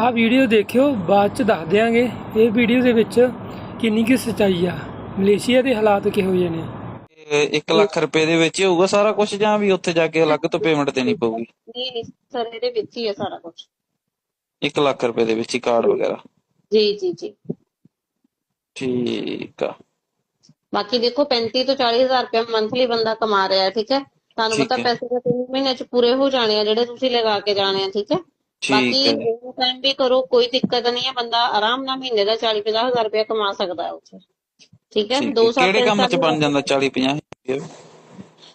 ਆਹ ਵੀਡੀਓ ਦੇਖਿਓ ਬਾਅਦ ਚ ਦੱਸ ਦਿਆਂਗੇ ਇਹ ਵੀਡੀਓ ਦੇ ਵਿੱਚ ਕਿੰਨੀ ਕੀ ਸੱਚਾਈ ਆ ਮਲੇਸ਼ੀਆ ਦੇ ਹਾਲਾਤ ਕਿਹੋ ਜਿਹੇ ਨੇ? 1 ਲੱਖ ਰੁਪਏ ਦੇ ਵਿੱਚ ਹੀ ਹੋਊਗਾ ਸਾਰਾ ਕੁਝ ਜਾਂ ਵੀ ਉੱਥੇ ਜਾ ਕੇ ਅਲੱਗ ਤੋਂ ਪੇਮੈਂਟ ਦੇਣੀ ਪਊਗੀ? ਨਹੀਂ ਨਹੀਂ ਸਰ ਇਹਦੇ ਵਿੱਚ ਹੀ ਹੈ ਸਾਰਾ ਕੁਝ 1 ਲੱਖ ਰੁਪਏ ਦੇ ਵਿੱਚ ਹੀ ਕਾਰਡ ਵਗੈਰਾ? ਜੀ ਜੀ ਜੀ। ਠੀਕ ਆ। ਬਾਕੀ ਦੇਖੋ 35 ਤੋਂ 40 ਹਜ਼ਾਰ ਰੁਪਏ ਮੰਥਲੀ ਬੰਦਾ ਕਮਾ ਰਿਹਾ ਹੈ ਠੀਕ ਹੈ? ਤੁਹਾਨੂੰ ਪਤਾ। ਪੈਸੇ ਤਾਂ 3 ਮਹੀਨੇ ਚ ਪੂਰੇ ਹੋ ਜਾਣੇ ਆ ਜਿਹੜੇ ਤੁਸੀਂ ਲਗਾ ਕੇ ਜਾਣੇ ਆ ਠੀਕ ਹੈ? ਬਾਕੀ ਹੈ। ਓਵਰ ਟਾਈਮ ਵੀ ਕਰੋ ਕੋਈ ਦਿੱਕਤ ਨਹੀਂ ਹੈ। ਬੰਦਾ ਆਰਾਮ ਨਾਲ ਮਹੀਨੇ ਦਾ 40 50 ਹਜ਼ਾਰ ਰੁਪਏ ਕਮਾ ਸਕਦਾ ਹੈ ਉੱਥੇ। ਠੀਕ ਹੈ ਦੋ ਹੈ। ਸਾਲ ਕਿਹੜੇ ਕੰਮ 'ਚ ਬਣ ਜਾਂਦਾ 40 50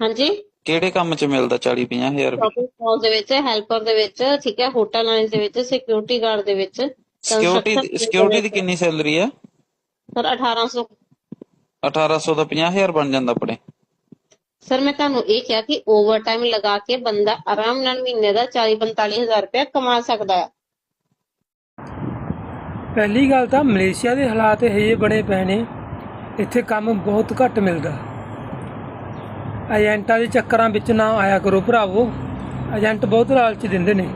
ਹਾਂਜੀ? ਕਿਹੜੇ ਕੰਮ 'ਚ ਮਿਲਦਾ 40 50 ਹਜ਼ਾਰ? ਰੁਪਏ ਮਾਲ ਦੇ ਵਿੱਚ ਹੈਲਪਰ ਦੇ ਵਿੱਚ ਠੀਕ ਹੈ ਹੋਟਲ ਲਾਈਨ ਦੇ ਵਿੱਚ ਸਿਕਿਉਰਿਟੀ ਗਾਰਡ ਦੇ ਵਿੱਚ। ਸਿਕਿਉਰਿਟੀ ਸਿਕਿਉਰਿਟੀ ਦੀ ਦੇ। ਕਿੰਨੀ ਸੈਲਰੀ ਆ ਸਰ 1800 1800 ਦਾ 50000 ਬਣ ਜਾਂਦਾ ਆਪਣੇ। ਸਰ, ਮੈਂ ਤੁਹਾਨੂੰ ਇਹ ਕਿਹਾ ਕਿ ਓਵਰ ਟਾਈਮ ਲਗਾ ਕੇ ਬੰਦਾ ਆਰਾਮ ਨਾਲ ਮਹੀਨੇ ਦਾ 40 45 ਹਜ਼ਾਰ ਰੁਪਏ ਕਮਾ ਸਕਦਾ ਹੈ। ਪਹਿਲੀ ਗੱਲ ਤਾਂ ਮਲੇਸ਼ੀਆ ਦੇ ਹਾਲਾਤ ਇਹ ਜਿਹੇ ਬਣੇ ਪਏ ਨੇ, ਇੱਥੇ ਕੰਮ ਬਹੁਤ ਘੱਟ ਮਿਲਦਾ। ਏਜੰਟਾਂ ਦੇ ਚੱਕਰਾਂ ਵਿੱਚ ਨਾ ਆਇਆ ਕਰੋ ਭਰਾਵੋ, ਏਜੰਟ ਬਹੁਤ ਲਾਲਚ ਦਿੰਦੇ ਨੇ।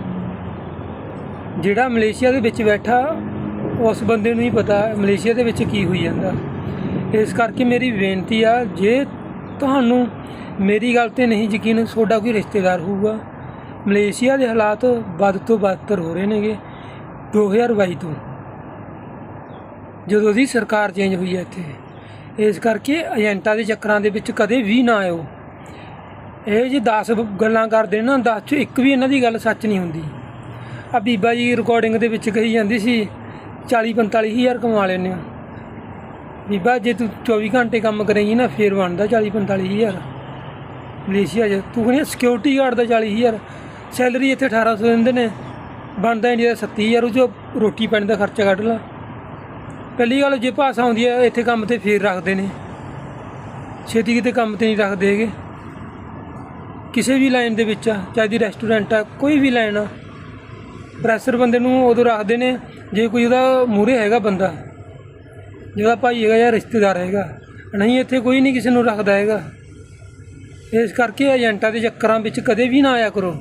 ਜਿਹੜਾ ਮਲੇਸ਼ੀਆ ਦੇ ਵਿੱਚ ਬੈਠਾ, ਉਸ ਬੰਦੇ ਨੂੰ ਹੀ ਪਤਾ ਮਲੇਸ਼ੀਆ ਦੇ ਵਿੱਚ ਕੀ ਹੋਈ ਜਾਂਦਾ। ਇਸ ਕਰਕੇ ਮੇਰੀ ਬੇਨਤੀ ਆ, ਜੇ ਤੁਹਾਨੂੰ ਮੇਰੀ ਗੱਲ ਤੇ ਨਹੀਂ ਯਕੀਨ, ਤੁਹਾਡਾ ਕੋਈ ਰਿਸ਼ਤੇਦਾਰ ਹੋਊਗਾ। ਮਲੇਸ਼ੀਆ ਦੇ ਹਾਲਾਤ ਵੱਧ ਤੋਂ ਬਦਤਰ ਹੋ ਰਹੇ ਨੇਗੇ 2022 ਤੋਂ। ਜਦੋਂ ਦੀ ਸਰਕਾਰ ਚੇਂਜ ਹੋਈ ਹੈ ਇੱਥੇ, ਇਸ ਕਰਕੇ ਏਜੰਟਾਂ ਦੇ ਚੱਕਰਾਂ ਦੇ ਵਿੱਚ ਕਦੇ ਵੀ ਨਾ ਆਇਓ। ਇਹ ਜੇ 10 ਗੱਲਾਂ ਕਰਦੇ ਨਾ 10 ਚੋਂ ਇੱਕ ਵੀ ਇਹਨਾਂ ਦੀ ਗੱਲ ਸੱਚ ਨਹੀਂ ਹੁੰਦੀ। ਆ ਬੀਬਾ ਜੀ ਰਿਕਾਰਡਿੰਗ ਦੇ ਵਿੱਚ ਕਹੀ ਜਾਂਦੀ ਸੀ 40 45 ਹਜ਼ਾਰ ਕਮਾ ਲੈਂਦੇ ਹੋ। ਬੀਬਾ, ਜੇ ਤੂੰ 24 ਘੰਟੇ ਕੰਮ ਕਰੇਂਗੀ ਨਾ, ਫੇਰ ਬਣਦਾ 40 45 ਹਜ਼ਾਰ। ਮਲੇਸ਼ੀਆ 'ਚ। ਤੂੰ ਕਹਿੰਦੀ ਸਿਕਿਉਰਿਟੀ ਗਾਰਡ ਦਾ 40 ਹਜ਼ਾਰ। ਸੈਲਰੀ ਇੱਥੇ 1800 ਦਿੰਦੇ ਨੇ। ਬਣਦਾ ਇੰਡੀਆ ਦਾ 30000 ਉਹ 'ਚੋਂ ਰੋਟੀ ਪਾਣੀ ਦਾ ਖਰਚਾ ਕੱਢ ਲਾ। ਪਹਿਲੀ ਗੱਲ, ਜੇ ਭਾਸ਼ਾ ਆਉਂਦੀ ਹੈ ਇੱਥੇ ਕੰਮ ਤੇ ਫੇਰ ਰੱਖਦੇ ਨੇ। ਛੇਤੀ ਕਿਤੇ ਕੰਮ ਤੇ ਨਹੀਂ ਰੱਖਦੇ ਹੈਗੇ। ਕਿਸੇ ਵੀ ਲਾਈਨ ਦੇ ਵਿੱਚ ਆ, ਚਾਹੇ ਦੀ ਰੈਸਟੋਰੈਂਟ ਆ, ਕੋਈ ਵੀ ਲਾਈਨ ਆ ਪ੍ਰੈਸ਼ਰ ਬੰਦੇ ਨੂੰ ਉਦੋਂ ਰੱਖਦੇ ਨੇ, ਜੇ ਕੋਈ ਉਹਦਾ ਮੂਹਰੇ ਹੈਗਾ ਬੰਦਾ। ਜਿਹਦਾ ਭਾਈ ਹੈਗਾ ਜਾਂ ਰਿਸ਼ਤੇਦਾਰ ਹੈਗਾ। ਨਹੀਂ, ਇੱਥੇ ਕੋਈ ਨਹੀਂ ਕਿਸੇ ਨੂੰ ਰੱਖਦਾ ਹੈਗਾ। ਇਸ ਕਰਕੇ ਏਜੰਟਾਂ ਦੇ ਚੱਕਰਾਂ ਵਿੱਚ ਕਦੇ ਵੀ ਨਾ ਆਇਆ ਕਰੋ।